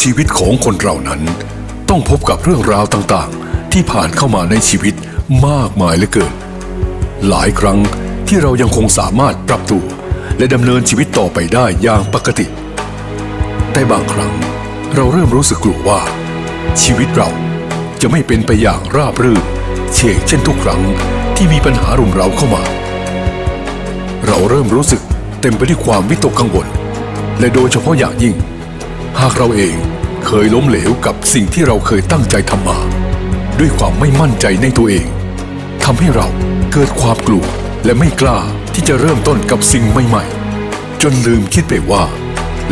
ชีวิตของคนเรานั้น ต้องพบกับเรื่องราวต่างๆ ที่ผ่านเข้ามาในชีวิตมากมายเหลือเกิน หลายครั้งที่เรายังคงสามารถปรับตัว และดำเนินชีวิตต่อไปได้อย่างปกติ แต่บางครั้งเราเริ่มรู้สึกกลัวว่า ชีวิตเราจะไม่เป็นไปอย่างราบรื่นเชกเช่นทุกครั้งที่มีปัญหารุมเร้าเข้ามา เราเริ่มรู้สึกเต็มไปด้วยความวิตกกังวล และโดยเฉพาะอย่างยิ่ง หากเราเองเคยล้มเหลวกับสิ่งที่เราเคยตั้งใจทำมา ด้วยความไม่มั่นใจในตัวเองทำให้เราเกิดความกลัวและไม่กล้าที่จะเริ่มต้นกับสิ่งใหม่ๆ จนลืมคิดไปว่า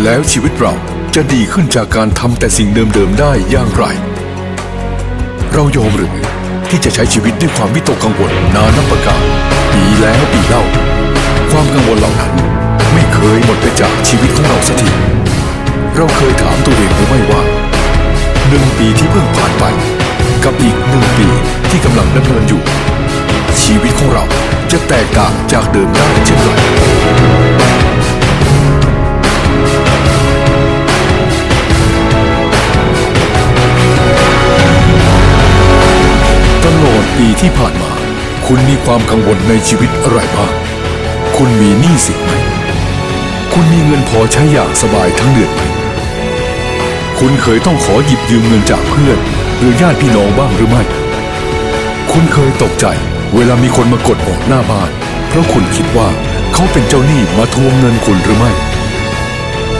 แล้วชีวิตเราจะดีขึ้นจากการทำแต่สิ่งเดิมๆได้อย่างไร เรายอมหรือที่จะใช้ชีวิตด้วยความวิตกกังวลนานับประการปีแล้วปีเล่า ความกังวลเหล่านั้นไม่เคยหมดไปจากชีวิตของเราสักที เราเคยถามตัวเองหรือไม่ว่าหนึ่งปีที่เพิ่งผ่านไป กับอีกหนึ่งปีที่กำลังดำเนินอยู่ ชีวิตของเราจะแตกต่างจากเดิมได้เช่นไรตลอดปีที่ผ่านมา คุณมีความกังวลในชีวิตอะไรบ้างคุณมีหนี้สินไหม คุณมีเงินพอใช้อย่างสบายทั้งเดือนไหม คุณเคยต้องขอหยิบยืมเงินจากเพื่อนหรือญาติพี่น้องบ้างหรือไม่ คุณเคยตกใจ เวลามีคนมากดออกหน้าบ้าน เพราะคุณคิดว่าเขาเป็นเจ้าหนี้มาทวงเงินคุณหรือไม่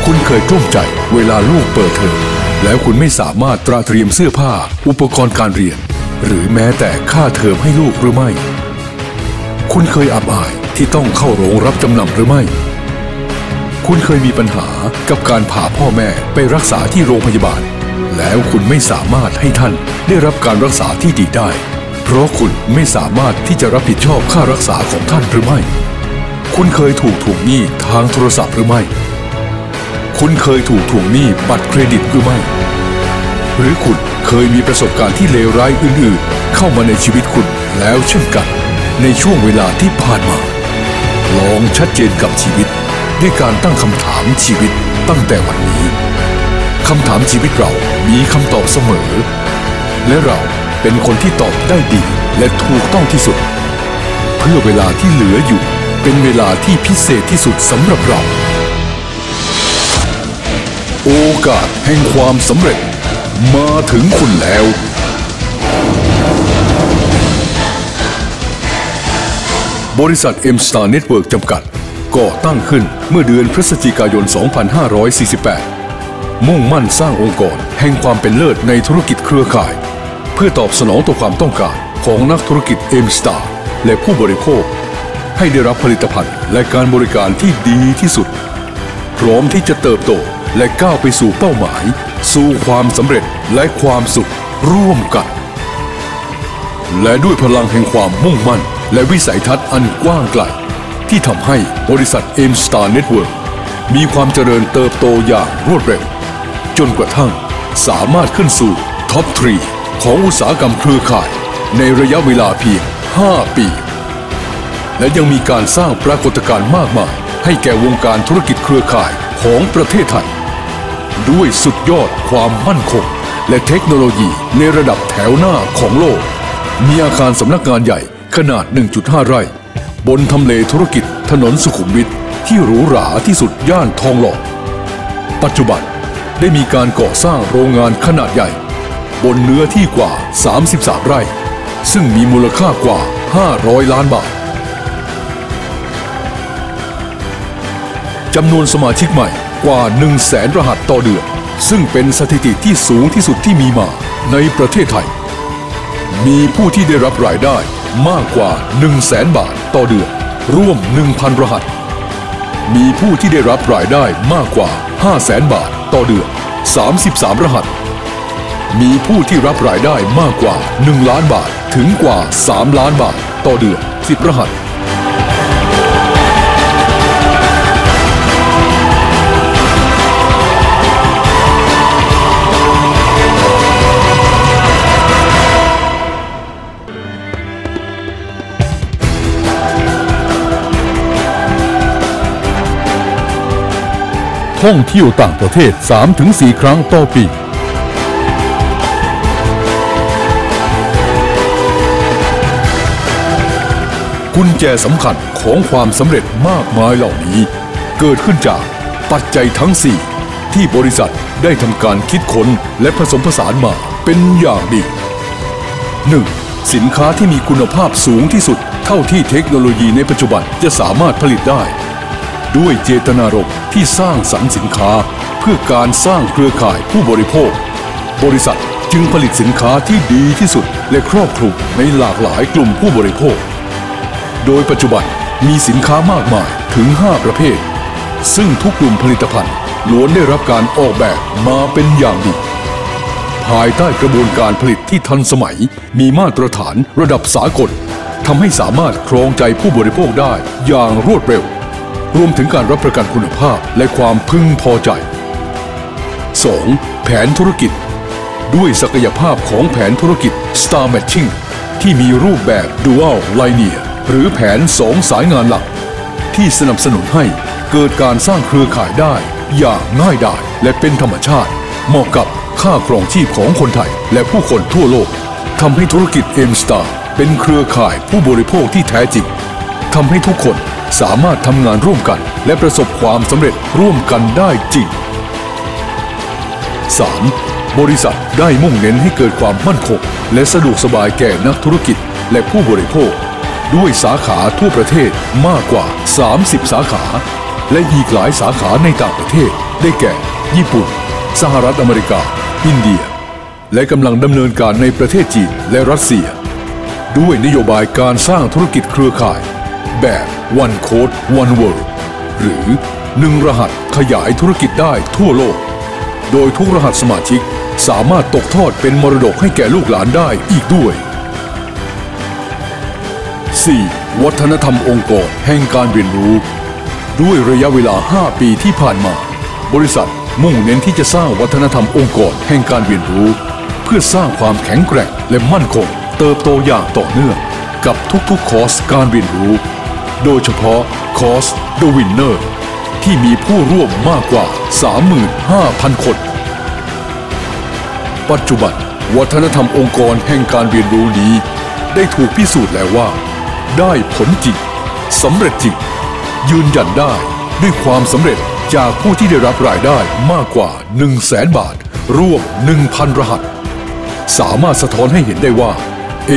คุณเคยกลุ้มใจเวลาลูกเปิดเทอมแล้วคุณไม่สามารถตระเตรียมเสื้อผ้า อุปกรณ์การเรียน หรือแม้แต่ค่าเทอมให้ลูกหรือไม่ คุณเคยอับอายที่ต้องเข้าโรงรับจำนำหรือไม่ คุณเคยมีปัญหากับการพาพ่อแม่ไปรักษาที่โรงพยาบาล แล้วคุณไม่สามารถให้ท่านได้รับการรักษาที่ดีได้ เพราะคุณไม่สามารถที่จะรับผิดชอบค่ารักษาของท่านหรือไม่ คุณเคยถูกทวงหนี้ทางโทรศัพท์หรือไม่ คุณเคยถูกทวงหนี้บัตรเครดิตหรือไม่ หรือคุณเคยมีประสบการณ์ที่เลวร้ายอื่นๆ เข้ามาในชีวิตคุณแล้วเช่นกัน ในช่วงเวลาที่ผ่านมา ลองชัดเจนกับชีวิต ด้วยการตั้งคำถามชีวิตตั้งแต่วันนี้คำถามชีวิตเรามีคำตอบเสมอ และเราเป็นคนที่ตอบได้ดีและถูกต้องที่สุด เพื่อเวลาที่เหลืออยู่ เป็นเวลาที่พิเศษที่สุดสำหรับเรา โอกาสแห่งความสำเร็จมาถึงคุณแล้วบริษัท M Star Network จำกัด ก่อตั้งขึ้นเมื่อเดือนพฤศจิกายน 2548 มุ่งมั่นสร้างองค์กรแห่งความเป็นเลิศในธุรกิจเครือข่าย เพื่อตอบสนองต่อความต้องการของนักธุรกิจ M Star และผู้บริโภค ให้ได้รับผลิตภัณฑ์และการบริการที่ดีที่สุด พร้อมที่จะเติบโตและก้าวไปสู่เป้าหมาย สู่ความสำเร็จและความสุขร่วมกัน และด้วยพลังแห่งความมุ่งมั่น และวิสัยทัศน์อันกว้างไกล ที่ทำให้บริษัท M Star Network มีความเจริญเติบโตอย่างรวดเร็ว จนกระทั่งสามารถขึ้นสู่ท็อปทรีของอุตสาหกรรมเครือข่ายในระยะเวลาเพียง 5 ปี และยังมีการสร้างปรากฏการณ์มากมาย ให้แก่วงการธุรกิจเครือข่ายของประเทศไทย ด้วยสุดยอดความมั่นคง และเทคโนโลยีในระดับแถวหน้าของโลก มีอาคารสำนักงานใหญ่ขนาด 1.5 ไร่ บนทำเลธุรกิจถนนสุขุมวิทที่หรูหราที่สุดย่านทองหล่อ ปัจจุบันได้มีการก่อสร้างโรงงานขนาดใหญ่ บนเนื้อที่กว่า 33 ไร่ ซึ่งมีมูลค่ากว่า 500 ล้านบาทจำนวนสมาชิกใหม่กว่า 1 0 0 0 0แสนรหัสต่อเดือน ซึ่งเป็นสถิติที่สูงที่สุดที่มีมาในประเทศไทย มีผู้ที่ได้รับรายได้ มากกว่า 1 0 0 0 0แบาทต่อเดือน ร่วม 1,000 รหัส มีผู้ที่ได้รับรายได้มากกว่า 500,000 บาทต่อเดือน 33 รหัส มีผู้ที่รับรายได้มากกว่า 1 ล้านบาทถึงกว่า 3 ล้านบาทต่อเดือน 10 รหัส ท่องเที่ยวต่างประเทศ 3-4 ครั้งต่อปี กุญแจสำคัญของความสำเร็จมากมายเหล่านี้ เกิดขึ้นจากปัจจัยทั้ง 4 ที่บริษัทได้ทำการคิดค้นและผสมผสานมาเป็นอย่างดี 1. สินค้าที่มีคุณภาพสูงที่สุด เท่าที่เทคโนโลยีในปัจจุบันจะสามารถผลิตได้ ด้วยเจตนารมณ์ที่สร้างสรรค์สินค้า เพื่อการสร้างเครือข่ายผู้บริโภค บริษัทจึงผลิตสินค้าที่ดีที่สุดและครอบคลุมในหลากหลายกลุ่มผู้บริโภค โดยปัจจุบันมีสินค้ามากมายถึง 5 ประเภท ซึ่งทุกกลุ่มผลิตภัณฑ์ล้วนได้รับการออกแบบมาเป็นอย่างดี ภายใต้กระบวนการผลิตที่ทันสมัย มีมาตรฐานระดับสากลทำให้สามารถครองใจผู้บริโภคได้อย่างรวดเร็ว รวมถึงการรับประกันคุณภาพและความพึงพอใจ 2. แผนธุรกิจ ด้วยศักยภาพของแผนธุรกิจ Star Matching ที่มีรูปแบบ Dual Linear หรือแผน2สายงานหลัก ที่สนับสนุนให้เกิดการสร้างเครือข่ายได้ อย่างง่ายดายและเป็นธรรมชาติ เหมาะกับค่าครองชีพของคนไทย และผู้คนทั่วโลกทำให้ธุรกิจ M Star เป็นเครือข่ายผู้บริโภคที่แท้จริง ทำให้ทุกคนสามารถทำงานร่วมกัน และประสบความสำเร็จร่วมกันได้จริง 3. บริษัทได้มุ่งเน้นให้เกิดความมั่นคงและสะดวกสบายแก่นักธุรกิจและผู้บริโภค ด้วยสาขาทั่วประเทศมากกว่า 30 สาขา และอีกหลายสาขาในต่างประเทศ ได้แก่ ญี่ปุ่น สหรัฐอเมริกา อินเดีย และกำลังดำเนินการในประเทศจีนและรัสเซีย ด้วยนโยบายการสร้างธุรกิจเครือข่าย แบบ One Code One World หรือหนึ่งรหัสขยายธุรกิจได้ทั่วโลก โดยทุกรหัสสมาชิกสามารถตกทอดเป็นมรดกให้แก่ลูกหลานได้อีกด้วย 4. วัฒนธรรมองค์กรแห่งการเรียนรู้ ด้วยระยะเวลา 5 ปีที่ผ่านมา บริษัทมุ่งเน้นที่จะสร้างวัฒนธรรมองค์กรแห่งการเรียนรู้ เพื่อสร้างความแข็งแกร่งและมั่นคง เติบโตอย่างต่อเนื่อง กับทุกๆคอร์สการเรียนรู้ โดยเฉพาะคอร์ส The Winner ที่มีผู้ร่วมมากกว่า 35,000 คน ปัจจุบันวัฒนธรรมองค์กรแห่งการเรียนรู้นี้ ได้ถูกพิสูจน์แล้วว่า ได้ผลจริงสำเร็จจริงยืนยันได้ด้วยความสำเร็จจากผู้ที่ได้รับรายได้มากกว่า 1 0 0 0 0แสนบาทรวม 1,000 รหัส สามารถสะท้อนให้เห็นได้ว่า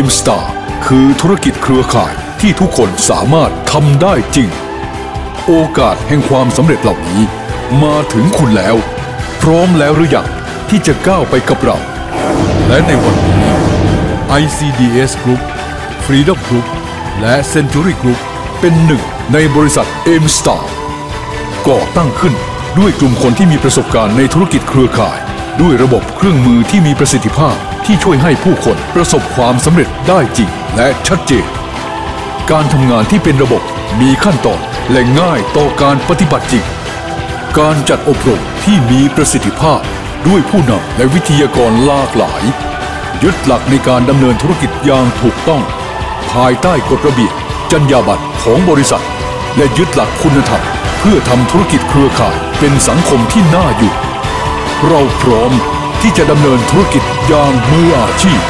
M Star คือธุรกิจเครือข่ายที่ทุกคนสามารถทำได้จริง โอกาสแห่งความสำเร็จเหล่านี้ มาถึงคุณแล้ว พร้อมแล้วหรือยังที่จะก้าวไปกับเรา และในวันนี้ ICDS Group Freedom Group และ Century Group เป็นหนึ่งในบริษัท M Star ก่อตั้งขึ้นด้วยกลุ่มคนที่มีประสบการณ์ในธุรกิจเครือข่าย ด้วยระบบเครื่องมือที่มีประสิทธิภาพที่ช่วยให้ผู้คนประสบความสำเร็จได้จริง และชัดเจน การทำงานที่เป็นระบบมีขั้นตอนและง่ายต่อการปฏิบัติจริง การจัดอบรมที่มีประสิทธิภาพด้วยผู้นำและวิทยากรหลากหลาย ยึดหลักในการดำเนินธุรกิจอย่างถูกต้อง ภายใต้กฎระเบียบจรรยาบรรณของบริษัท และยึดหลักคุณธรรม เพื่อทำธุรกิจเครือข่ายเป็นสังคมที่น่าอยู่ เราพร้อมที่จะดำเนินธุรกิจอย่างมืออาชีพ